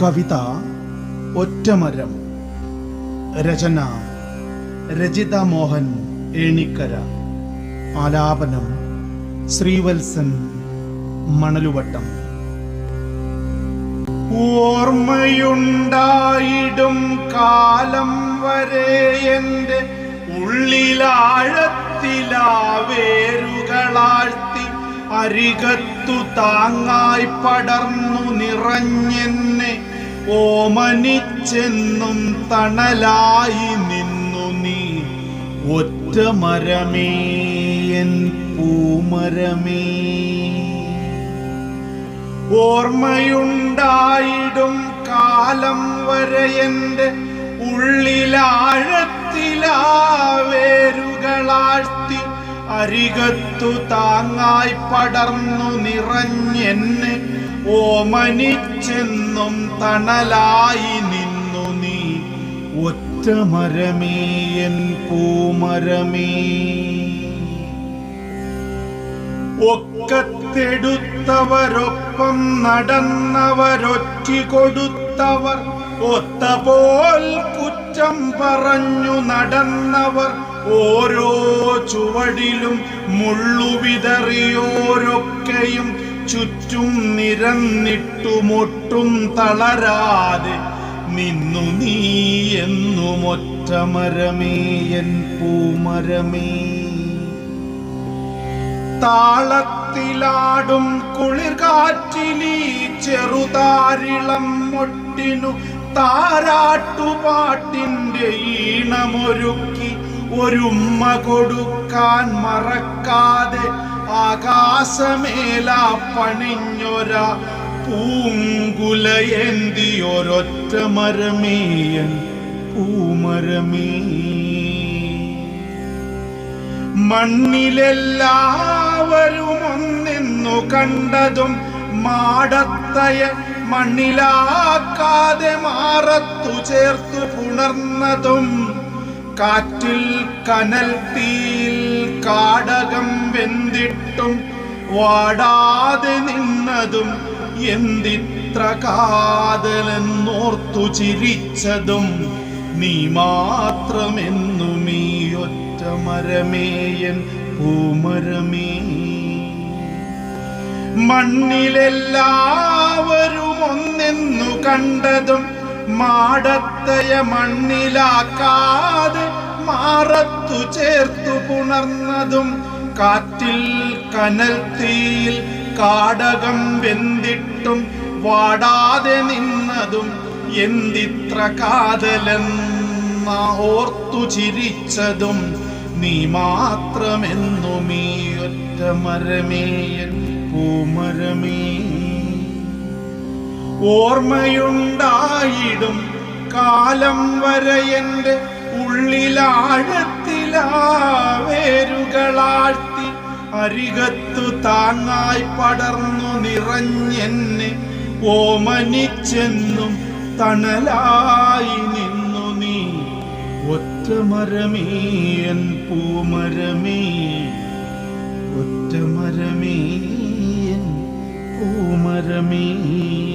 കവിത ഒറ്റമരം രചന രചിത മോഹൻ ഏണിക്കര ആലാപനം ശ്രീവത്സൻ മണലുവട്ടം. ഓർമ്മയുണ്ടായിടും കാലം വരെ എന്റെ ഉള്ളിലാഴത്തിലാ വേരുകളാഴ്ത്തി അരികത്തു താങ്ങായി പടർന്നു നിറഞ്ഞെന്നെ ഓമനിച്ചെന്നും തണലായി നിന്നു നീ. ഒറ്റ മരമേ എൻ പൂമരമേ. ഓർമ്മയുണ്ടായിടും കാലം വരെ എന്റെ ഉള്ളിലാഴത്തിലാ അരികത്തു താങ്ങായി പടർന്നു നിറഞ്ഞെന്നെ ഓമനിച്ചെന്നും തണലായി നിന്നു നീ. ഒറ്റ മരമേ എൻ പൂമരമേ. ഒക്കത്തെടുത്തവരൊപ്പം നടന്നവരൊറ്റി കൊടുത്തവർ ഒത്തപോൽ കുറ്റം പറഞ്ഞു നടന്നവർ ഓരോ ചുവടിലും മുള്ളുവിതറിയോരൊക്കെയും ചുറ്റും നിരന്നിട്ടുമൊട്ടും തളരാതെ നിന്നു നീ എന്നുമൊറ്റ മരമേ എൻ പൂമരമേ. താളത്തിലാടും കുളിർകാറ്റിലീ ചെറുതാരിളം മൊട്ടിനു താരാട്ടുപാട്ടിന്റെ ഈണമൊരുക്കി ഒരുമ്മ കൊടുക്കാൻ മറക്കാതെ ആകാശമേല പണിഞ്ഞൊര പൂങ്കുലയന്തിയൊരൊറ്റ മരമേയൻ പൂമരമേ. മണ്ണിലെല്ലാവരും ഒന്നിന്നു കണ്ടതും മാടത്തയ മണ്ണിലാക്കാതെ മാറത്തു ചേർത്തു പുണർന്നതും കാറ്റിൽ കനൽ തീയിൽ കാടകം വെന്തിട്ടും വാടാതെ നിന്നതും എന്തിത്ര കാതലെന്നോർത്തു ചിരിച്ചതും നീ മാത്രമെന്നുമീ ഒറ്റ മരമേയൻ പൂമരമേ. മണ്ണിലെല്ലാവരും ഒന്നെന്നു കണ്ടതും മാടത്തയ മണ്ണിലാക്കാതെ മാറത്തു ചേർത്തു പുണർന്നതും കാറ്റിൽ കനൽ തീയിൽ കാടകം വെന്തിട്ടും വാടാതെ നിന്നതും എന്തിത്ര കാതലെന്ന ഓർത്തു ചിരിച്ചതും നീ മാത്രമെന്നു മീ ഒറ്റ മരമേയൻ പൂമരമേ. ഓർമ്മയുണ്ടായിടും കാലം വരെ എന്റെ ഉള്ളിലാഴത്തിലാവേരുകളാഴ്ത്തി അരികത്തു താങ്ങായി പടർന്നു നിറഞ്ഞെന്നെ ഓമനിച്ചെന്നും തണലായി നിന്നു നീ. ഒറ്റ മരമേയൻ പൂമരമേ ഒറ്റ മരമേയൻ പൂമരമേ.